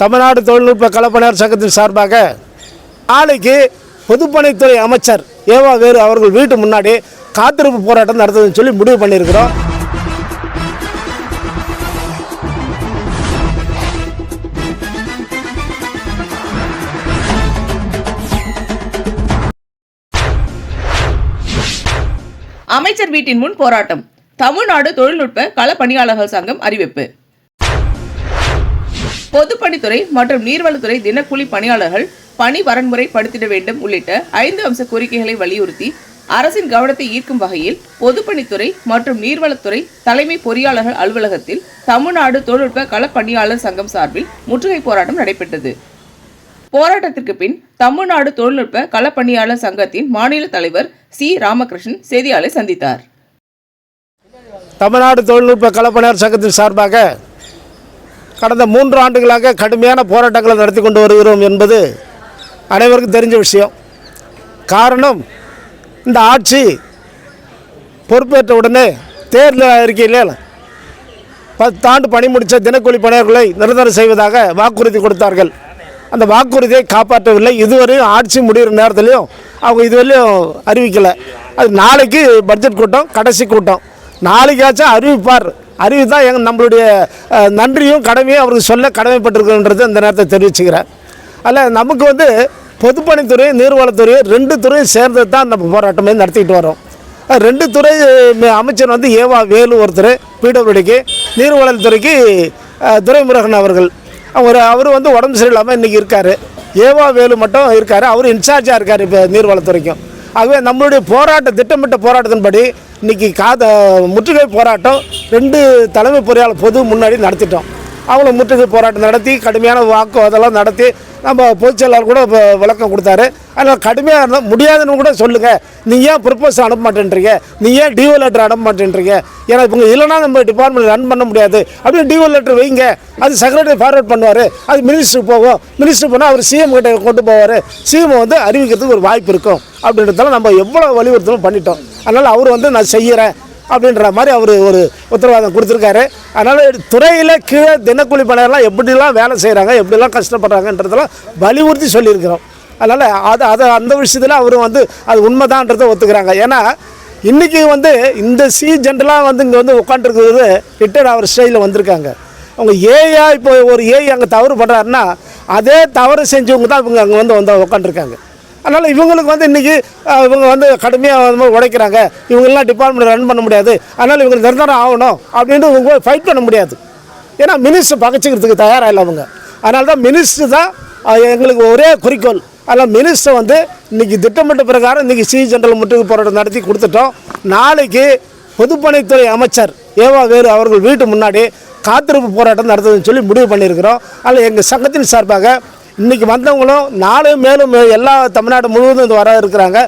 தமிழ்நாடு தொழில்நுட்ப கலப்பணியார் சங்கத்தின் சார்பாக நாளைக்கு பொதுப்பணித்துறை அமைச்சர் ஏவா வேறு அவர்கள் வீட்டு முன்னாடி காத்திருப்பு போராட்டம் நடத்துதுன்னு சொல்லி முடிவு பண்ணியிருக்கிறோம். அமைச்சர் வீட்டின் முன் போராட்டம். தமிழ்நாடு தொழில்நுட்ப கள பணியாளர்கள் சங்கம் அறிவிப்பு. பொதுப்பணித்துறை மற்றும் நீர்வளத்துறை தினக்கூலி பணியாளர்கள் பணி வரன்முறை படுத்திட வேண்டும் உள்ளிட்ட ஐந்து அம்ச கோரிக்கைகளை வலியுறுத்தி அரசின் கவனத்தை ஈர்க்கும் வகையில் பொதுப்பணித்துறை மற்றும் நீர்வளத்துறை தலைமை பொறியாளர்கள் அலுவலகத்தில் தமிழ்நாடு தொழில்நுட்ப களப்பணியாளர் சங்கம் சார்பில் முற்றுகை போராட்டம் நடைபெற்றது. போராட்டத்திற்கு பின் தமிழ்நாடு தொழில்நுட்ப களப்பணியாளர் சங்கத்தின் மாநில தலைவர் சி. ராமகிருஷ்ணன் செய்தியாளரை சந்தித்தார். தமிழ்நாடு தொழில்நுட்ப களப்பணியாளர் சங்கத்தின் சார்பாக கடந்த மூன்று ஆண்டுகளாக கடுமையான போராட்டங்களை நடத்தி கொண்டு வருகிறோம் என்பது அனைவருக்கும் தெரிஞ்ச விஷயம். காரணம் இந்த ஆட்சி பொறுப்பேற்ற உடனே தேர்தல் அறிக்கையில் பத்தாண்டு பணி முடித்த தினக்கூலி பணியாளர்களை நிரந்தரம் செய்வதாக வாக்குறுதி கொடுத்தார்கள். அந்த வாக்குறுதியை காப்பாற்றவில்லை. இதுவரையும் ஆட்சி முடிகிற நேரத்துலையும் அவங்க இதுவரையும் அறிவிக்கலை. அது நாளைக்கு பட்ஜெட் கூட்டம் கடைசி கூட்டம். நாளைக்காச்சும் அறிவிப்பார். அறிவு தான் எங்கள் நம்மளுடைய நன்றியும் கடமையும் அவருக்கு சொல்ல கடமைப்பட்டிருக்குன்றது இந்த நேரத்தை தெரிவிச்சுக்கிறேன். அதில் நமக்கு வந்து பொதுப்பணித்துறை நீர்வளத்துறை ரெண்டு துறையும் சேர்ந்து தான் நம்ம போராட்டமே நடத்திக்கிட்டு வரோம். ரெண்டு துறை அமைச்சர் வந்து ஏவா வேலு ஒருத்தர் பிடபிள்யூடிக்கு நீர்வளத்துறைக்கு துரைமுருகன் அவர்கள். அவர் அவர் வந்து உடம்பு சரியில்லாமல் இன்றைக்கி இருக்கார். ஏவா வேலு மட்டும் இருக்கார். அவர் இன்சார்ஜாக இருக்கார் இப்போ நீர்வளத்துறைக்கும். ஆகவே நம்மளுடைய போராட்ட திட்டமிட்ட போராட்டத்தின்படி இன்னைக்கு காத முற்றுகை போராட்டம் ரெண்டு தலைமை பொறியாளர் பொது முன்னாடி நடத்திட்டோம். அவங்களும் முற்றுகை போராட்டம் நடத்தி கடுமையான வாக்கு அதெல்லாம் நடத்தி நம்ம பொதுச்செயலாளர் கூட விளக்கம் கொடுத்தாரு. அதனால் கடுமையாக இருந்தால் முடியாதுன்னு கூட சொல்லுங்கள் நீ ஏன் ப்ரப்போசல் அனுப்ப மாட்டேன்றீங்க? நீ ஏன் டிஓ லெட்டர் அனுப்ப மாட்டேன்றீங்க? ஏன்னா இப்போ இல்லைனா நம்ம டிபார்ட்மெண்ட் ரன் பண்ண முடியாது. அப்படின்னு டிஓ லெட்டர் வைங்க. அது செக்ரட்டரி ஃபார்வர்ட் பண்ணுவார். அது மினிஸ்டருக்கு போகும். மினிஸ்டர் போனால் அவர் சிஎம் கிட்ட கொண்டு போவார். சிஎம் வந்து அறிவிக்கிறதுக்கு ஒரு வாய்ப்பு இருக்கும். அப்படின்றதால நம்ம எவ்வளோ வலியுறுத்தலும் பண்ணிட்டோம். அதனால் அவர் வந்து நான் செய்கிறேன் அப்படின்ற மாதிரி அவர் ஒரு உத்தரவாதம் கொடுத்துருக்காரு. அதனால் துறையில் கீழே தினக்கூலி பணியெல்லாம் எப்படிலாம் வேலை செய்கிறாங்க எப்படிலாம் கஷ்டப்படுறாங்கன்றதெல்லாம் வலியுறுத்தி சொல்லியிருக்கிறோம். அதனால் அது அதை அந்த விஷயத்தில் அவரும் வந்து அது உண்மைதான்றதை ஒத்துக்கிறாங்க. ஏன்னா இன்றைக்கி வந்து இந்த சி ஜென்ரலாக வந்து இங்கே வந்து உட்காந்துருக்கிறது ரிட்டையர்ட் அவர் ஸ்டைலில் வந்திருக்காங்க. அவங்க ஏஐ இப்போ ஒரு ஏஐ அங்கே தவறு பண்ணுறாருன்னா அதே தவறு செஞ்சவங்க தான் இவங்க அங்கே வந்து வந்து உட்காந்துருக்காங்க அதனால் இவங்களுக்கு வந்து இன்றைக்கி இவங்க வந்து கடுமையாக வந்து உழைக்கிறாங்க இவங்கெல்லாம் டிபார்ட்மெண்ட் ரன் பண்ண முடியாது. அதனால் இவங்க நிரந்தரம் ஆகணும் அப்படின்ட்டு இவங்க ஃபைட் பண்ண முடியாது. ஏன்னா மினிஸ்டர் பகச்சிக்கிறதுக்கு தயாராக இல்லை அவங்க. அதனால தான் மினிஸ்டர் தான் எங்களுக்கு ஒரே குறிக்கோள். அதனால் மினிஸ்டர் வந்து இன்றைக்கி திட்டமிட்ட பிரகாரம் இன்றைக்கி சி ஜென்ரல் முற்றுகை போராட்டம் நடத்தி கொடுத்துட்டோம். நாளைக்கு பொதுப்பணித்துறை அமைச்சர் ஏவா வேறு அவர்கள் வீட்டு முன்னாடி காத்திருப்பு போராட்டம் நடத்துதுன்னு சொல்லி முடிவு பண்ணியிருக்கிறோம். அதில் எங்கள் சங்கத்தின் சார்பாக இன்றைக்கி வந்தவங்களும் நாளும் மேலும் எல்லா தமிழ்நாடு முழுவதும் இது வர இருக்கிறாங்க.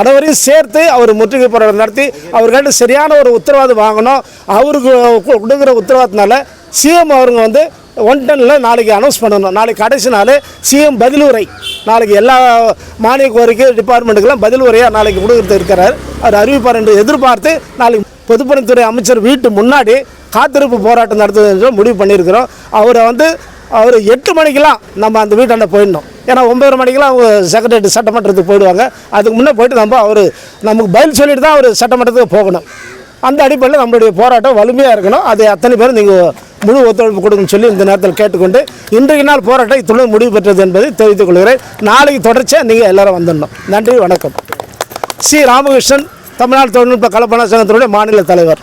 அனைவரையும் சேர்த்து அவர் முற்றுகை போராட்டம் நடத்தி அவர்கிட்ட சரியான ஒரு உத்தரவாதம் வாங்கணும். அவருக்கு கொடுக்குற உத்தரவாதத்தினால சிஎம் அவருங்க வந்து ஒன் டனில் நாளைக்கு அனௌன்ஸ் பண்ணணும். நாளைக்கு கடைசி நாள் சிஎம் பதிலுரை நாளைக்கு எல்லா மானிய கோரிக்கை டிபார்ட்மெண்ட்டுக்கெல்லாம் பதிலுரையாக நாளைக்கு கொடுக்குறது இருக்கிறார். அவர் அறிவிப்பார் என்று எதிர்பார்த்து நாளைக்கு பொதுப்பணித்துறை அமைச்சர் வீட்டு முன்னாடி காத்திருப்பு போராட்டம் நடத்துவது என்று முடிவு பண்ணியிருக்கிறோம். அவரை வந்து அவர் எட்டு மணிக்கெலாம் நம்ம அந்த வீட்டாண்ட போயிடணும். ஏன்னா ஒம்பது மணிக்கெலாம் அவங்க செக்ரட்டரி சட்டமன்றத்துக்கு போயிடுவாங்க. அதுக்கு முன்னே போயிட்டு நம்ம அவர் நமக்கு பதில் சொல்லிட்டு தான் அவர் சட்டமன்றத்துக்கு போகணும். அந்த அடிப்படையில் நம்மளுடைய போராட்டம் வலிமையாக இருக்கணும். அது அத்தனை பேரும் நீங்கள் முழு ஒத்துழைப்பு கொடுங்கன்னு சொல்லி இந்த நேரத்தில் கேட்டுக்கொண்டு இன்றைய நாள் போராட்டம் இத்துடன் முடிவு பெற்றது என்பதை தெரிவித்துக் கொள்கிறேன். நாளைக்கு தொடர்ச்சியாக நீங்கள் எல்லாரும் வந்துடணும். நன்றி வணக்கம். சி. ராமகிருஷ்ணன் தமிழ்நாடு தொழில்நுட்ப கலப்பண சங்கத்தினுடைய மாநில தலைவர்.